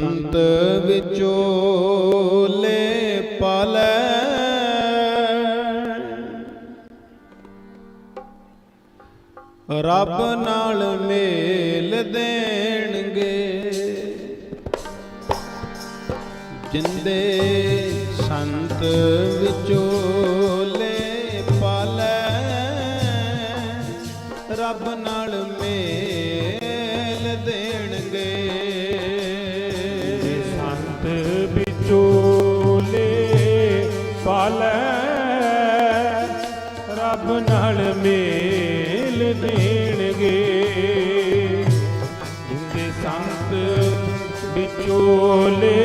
ਸੰਤ ਵਿਚੋਲੇ ਪਾਲੈ। ਰੱਬ ਨਾਲ ਮੇਲ ਦੇਣਗੇ। ਜਿੰਦੇ ਸੰਤ ਵਿਚੋਲੇ ਰੱਬ ਨਾਲ ਮੇਲ ਦੇਣਗੇ। ਜਿੰਦੇ ਸੰਤ ਵਿਚੋਲੇ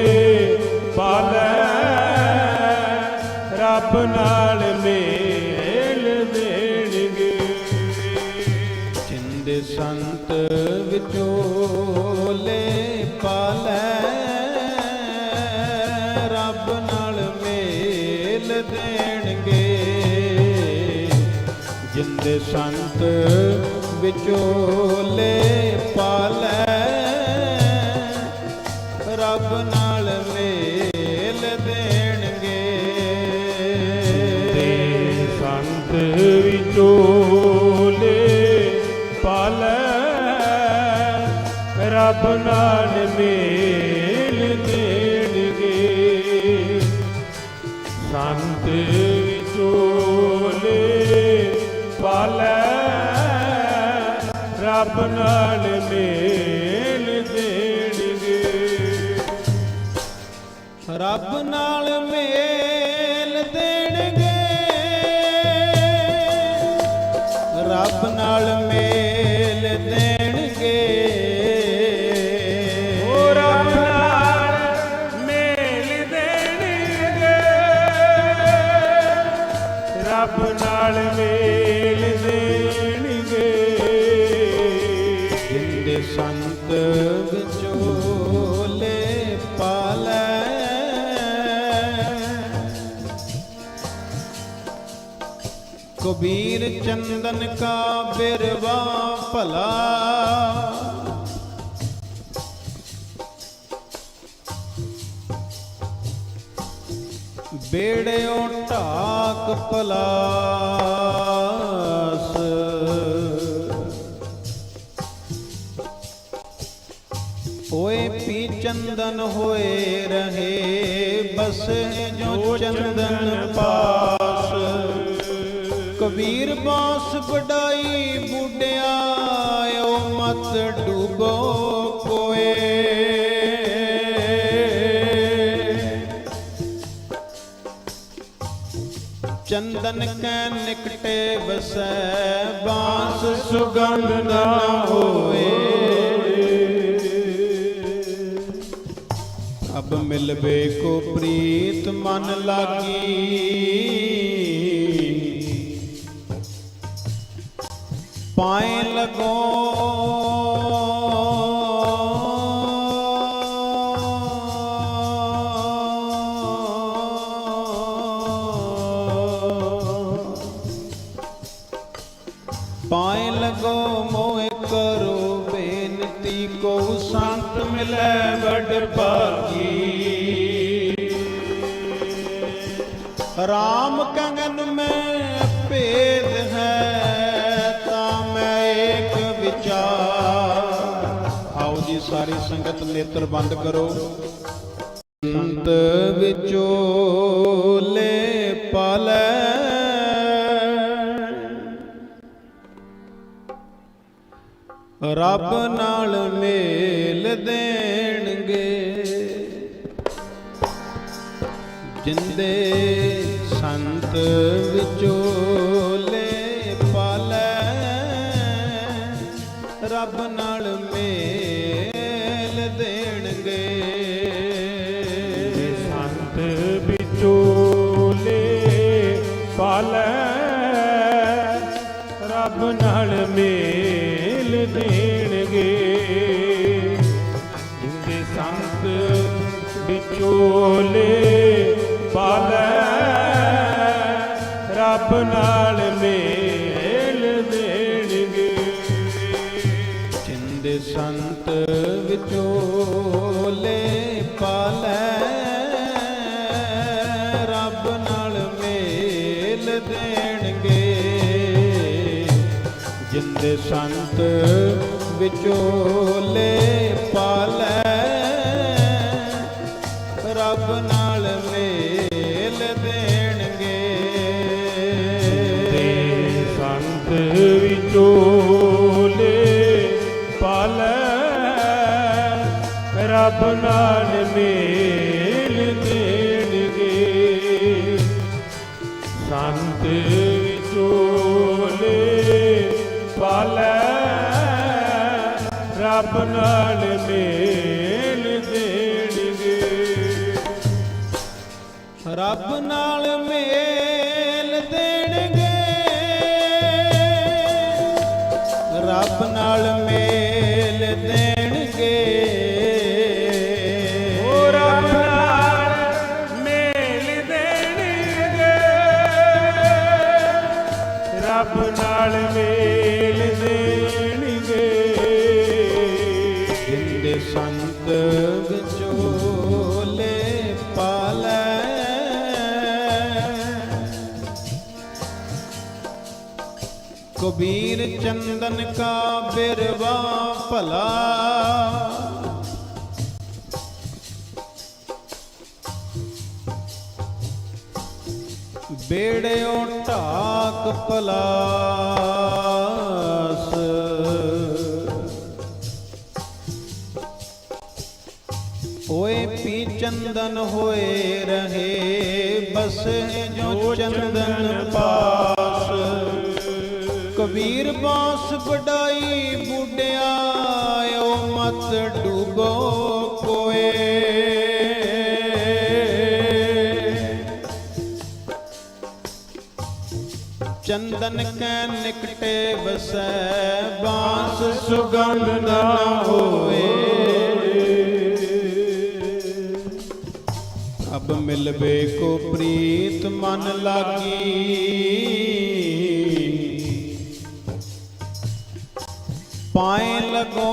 ਪਾਲੈ, ਰੱਬ ਨਾਲ ਮੇਲ ਦੇਣਗੇ। ਜਿੰਦੇ ਸੰਤ ਵਿਚੋਲੇ ਜਿੰਦੇ ਸੰਤ ਵਿਚੋਲੇ ਪਾਲੈ। ਰੱਬ ਨਾਲ ਮੇਲ ਦੇਣਗੇ। ਤੇ ਸੰਤ ਵਿਚੋਲੇ ਪਾਲੈ। ਰੱਬ ਨਾਲ ਮੇਲ ਰੱਬ ਨਾਲ ਮੇਲ ਦੇਣਗੇ। ਰੱਬ ਨਾਲ ਮੇਲ ਦੇਣਗੇ। ਰੱਬ ਨਾਲ ਮੇਲ ਕਬੀਰ ਚੰਦਨ ਕਾ ਬਿਰਵਾ ਭਲਾ। ਬੇੜਿਓ ਢਾਕ ਪਲਾਸ। ਹੋਏ ਪੀ ਚੰਦਨ ਹੋਏ ਰਹੇ, ਬਸ ਜੋ ਚੰਦਨ ਪਾ ਕਬੀਰ ਬਾਸ ਵਡਾਈ ਬੁੱਢਿਆ ਓ ਮਤ ਡੂਬੋ ਕੋਏ। ਚੰਦਨ ਕੈ ਨਿਕਟੇ ਵਸੈ, ਬਾਸ ਸੁਗੰਧ ਨਾ ਹੋਏ ਅਬ ਮਿਲਵੇ ਕੋ ਪ੍ਰੀਤ ਮਨ ਲਾਗੀ। ਪਾਏ ਲਗੋ। ਪਾਏ ਲਗੋ ਮੋਏ ਕਰੋ ਬੇਨਤੀ ਕੋ ਸੰਤ ਮਿਲੈ ਵੱਡ ਭਾਗੀ। ਰਾਮ ਸੰਗਤ ਨੇਤਰ ਬੰਦ ਕਰੋ। ਸੰਤ ਵਿਚੋਲੇ ਪਾਲੈ। ਰੱਬ ਨਾਲ ਮੇਲ ਦੇਣਗੇ। ਜਿੰਦੇ ਸੰਤ ਵਿਚੋਲੇ ਵਿਚੋਲੇ ਪਾਲੈ। ਰੱਬ ਨਾਲ ਮੇਲ ਦੇਣਗੇ। ਜਿੰਦੇ ਸੰਤ ਵਿਚੋਲੇ ਪਾਲੈ। ਰੱਬ ਨਾਲ ਮੇਲ ਦੇਣਗੇ। ਜਿੰਦੇ ਸੰਤ ਵਿਚੋਲੇ ਵਿਚੋਲੇ ਪਾਲੈ। ਰੱਬ ਨਾਲ ਮੇਲ ਦੇਣਗੇ। ਸੰਤ ਵਿਚੋਲੇ ਪਾਲੈ। ਰੱਬ ਨਾਲ ਮੇਲ ਰੱਬ ਨਾਲ ਮੇਲ ਦੇਣਗੇ। ਕਬੀਰ ਚੰਦਨ ਕਾ ਬਿਰਵਾ ਭਲਾ। ਬੇੜਿਓ ਢਾਕ ਪਲਾਸ। ਓਏ ਪੀ ਚੰਦਨ ਹੋਏ ਰਹੇ, ਬਸੇ ਜੋ ਚੰਦਨ ਕਬੀਰ ਬਾਸ ਵਡਾਈ ਬੁੱਢਿਆ ਓ ਮਤ ਡੂਬੋ ਕੋਏ। ਚੰਦਨ ਕੈ ਨਿਕਟੇ ਵਸੈ, ਬਾਸ ਸੁਗੰਧ ਨਾ ਹੋਏ ਅਬ ਮਿਲਵੇ ਕੋ ਪ੍ਰੀਤ ਮਨ ਲਾਗੀ। ਪਾਏ ਲਗੋ।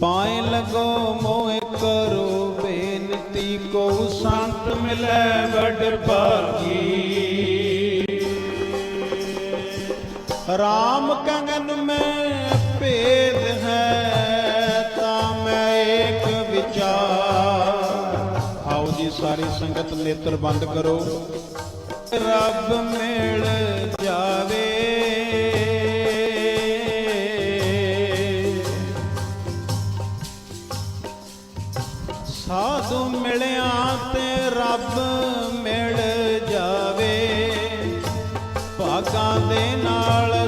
ਪਾਏ ਲਗੋ ਮੋਇ ਕਰੋ ਬੇਨਤੀ ਕੋ ਸੰਤ ਮਿਲੈ ਵਡ ਭਾਗੀ। ਰਾਮ ਕੰਗਨ ਸਾਰੀ ਸੰਗਤ ਨੇਤਰ ਬੰਦ ਕਰੋ। ਰੱਬ ਮਿਲ ਜਾਵੇ। ਸਾਧੂ ਮਿਲਿਆ ਤੇ ਰੱਬ ਮਿਲ ਜਾਵੇ। ਭਾਗਾਂ ਦੇ ਨਾਲ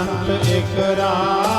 ਏਕ ਸੰਤ ਇਕ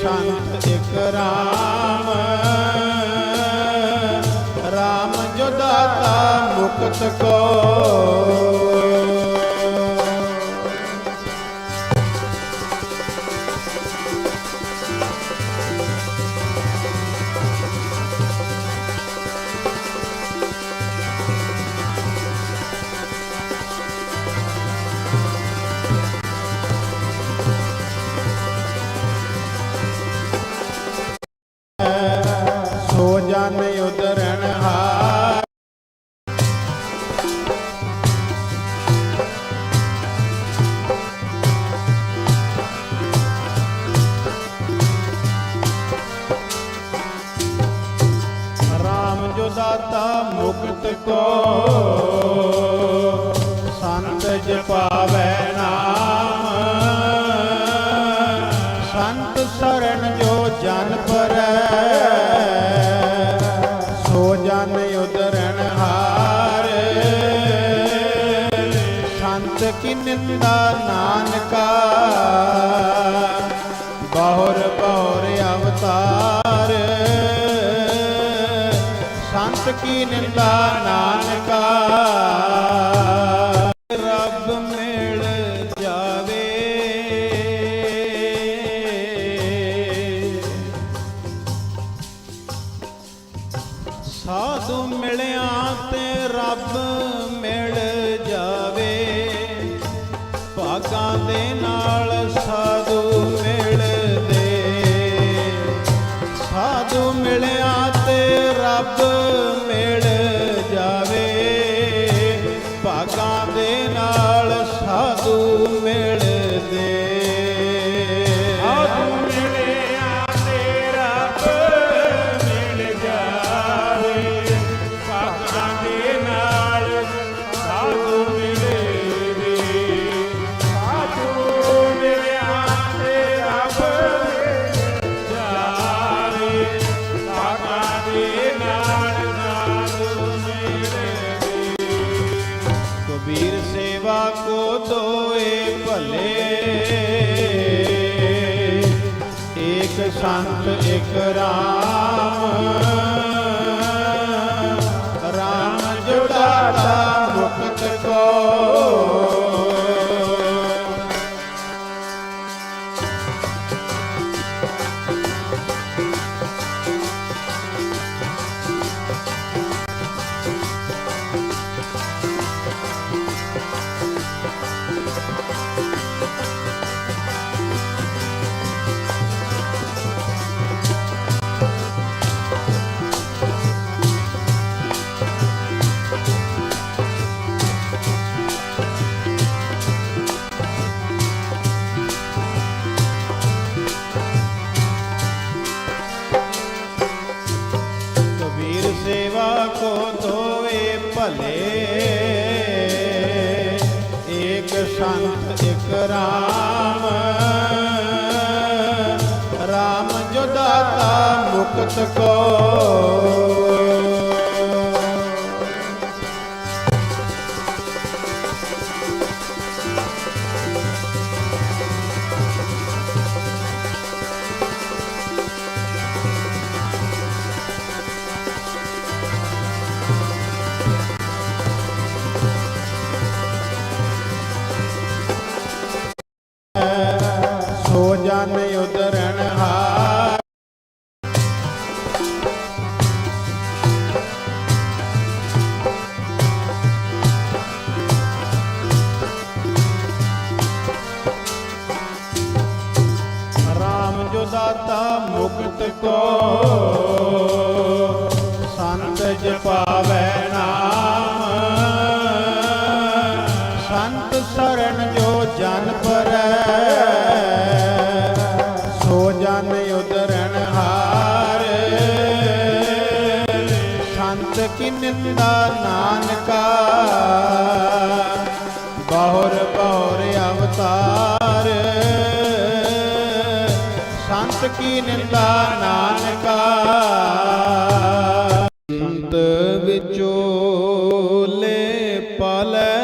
ਸੰਤ ਇਕ ਰਾਮ। ਰਾਮ ਜੋ ਦਾਤਾ ਮੁਕਤ ਕੋ। ਨਾਨਕਾ ਤੂੰ ਮਿਲਿਆ ਤੇ ਰੱਬ सेवा को दोए भले एक संत एक राम ਸਕੋ Tatakta ਸੰਤ ਕੀ ਨਿੰਦਾ ਨਾਨਕਾ? ਸੰਤ ਵਿਚੋਲੇ ਪਾਲੈ।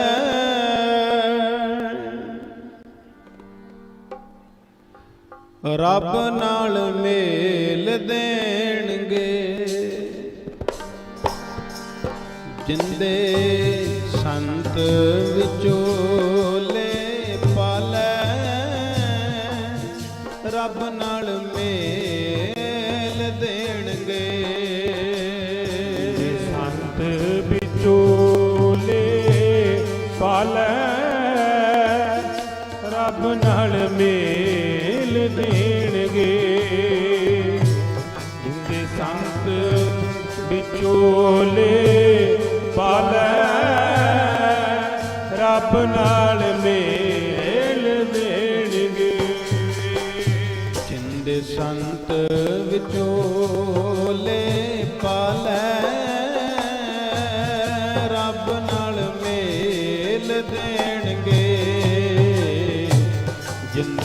ਰੱਬ ਨਾਲ ਮੇਲ ਦੇਣਗੇ। ਜਿੰਦੇ ਸੰਤ ਪਾਲੈ। ਰੱਬ ਨਾਲ ਮੇਲ ਦੇਣਗੇ। ਜਿੰਦੇ ਸੰਤ ਵਿਚੋਲੇ ਪਾਲੈ। ਰੱਬ ਨਾਲ ਮੇਲ ਦੇਣਗੇ। ਜਿੰਦੇ ਸੰਤ ਵਿਚੋਲੇ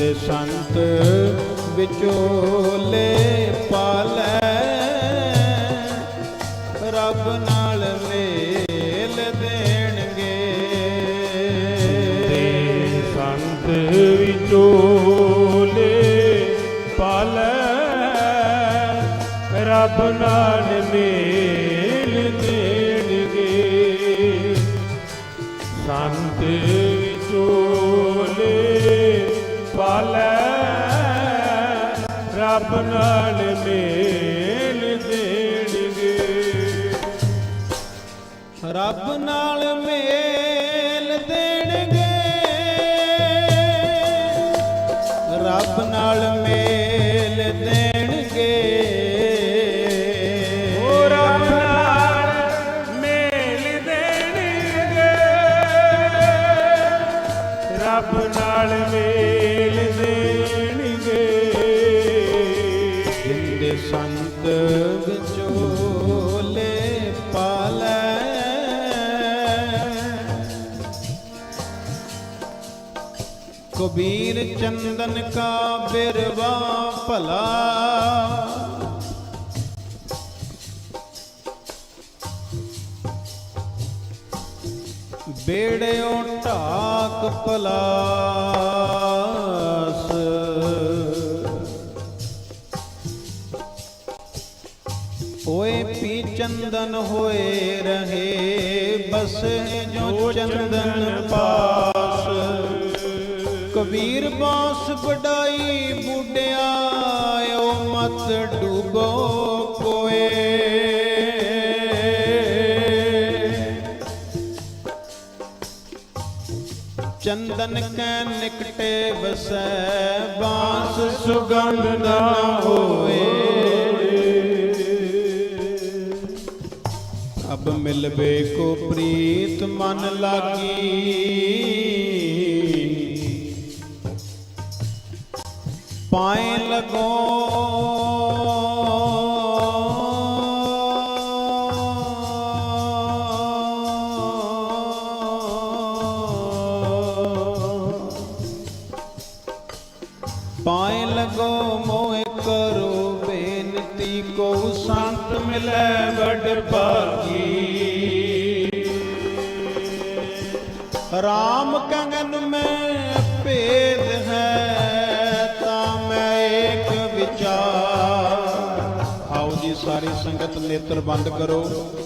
ਜਿੰਦੇ ਸੰਤ ਵਿਚੋਲੇ ਪਾਲੈ। ਰੱਬ ਨਾਲ ਮੇਲ ਦੇਣਗੇ। ਤੇ ਸੰਤ ਵਿਚੋਲੇ ਪਾਲੈ। ਰੱਬ ਨਾਲ ਮੇਲ ਰੱਬ ਨਾਲ ਮੇਲ ਦੇਣਗੇ। ਰੱਬ ਨਾਲ ਮੇਲ ਦੇਣਗੇ। ਰੱਬ ਨਾਲ ਮੇਲ ਦੇਣਗੇ। ਕਬੀਰ ਚੰਦਨ ਕਾ ਬਿਰਵਾ ਭਲਾ। ਬੇੜਿਓ ਢਾਕ ਪਲਾਸ। ਹੋਏ ਪੀ ਚੰਦਨ ਹੋਏ ਰਹੇ ਬਸ ਜੋ ਚੰਦਨ ਪਾਸ। ਕਬੀਰ ਬਾਸ ਵਡਾਈ ਬੁੱਢਿਆ ਓ ਮਤ ਡੂਬੋ ਕੋਏ। ਚੰਦਨ ਕੈ ਨਿਕਟੇ ਵਸੈ, ਬਾਸ ਸੁਗੰਧ ਨਾ ਹੋਏ ਅਬ ਮਿਲਵੇ ਕੋ ਪ੍ਰੀਤ ਮਨ ਲਾਗੀ। ਪਾਏ ਲਗੋ। ਪਾਏ ਲਗੋ ਮੋਏ ਕਰੋ ਬੇਨਤੀ ਕੋ ਸੰਤ ਮਿਲੈ ਵੱਡ ਭਾਗੀ। ਰਾਮ ਵਿਚਾਰ ਆਓ ਜੀ ਨੇਤਰ ਬੰਦ ਕਰੋ।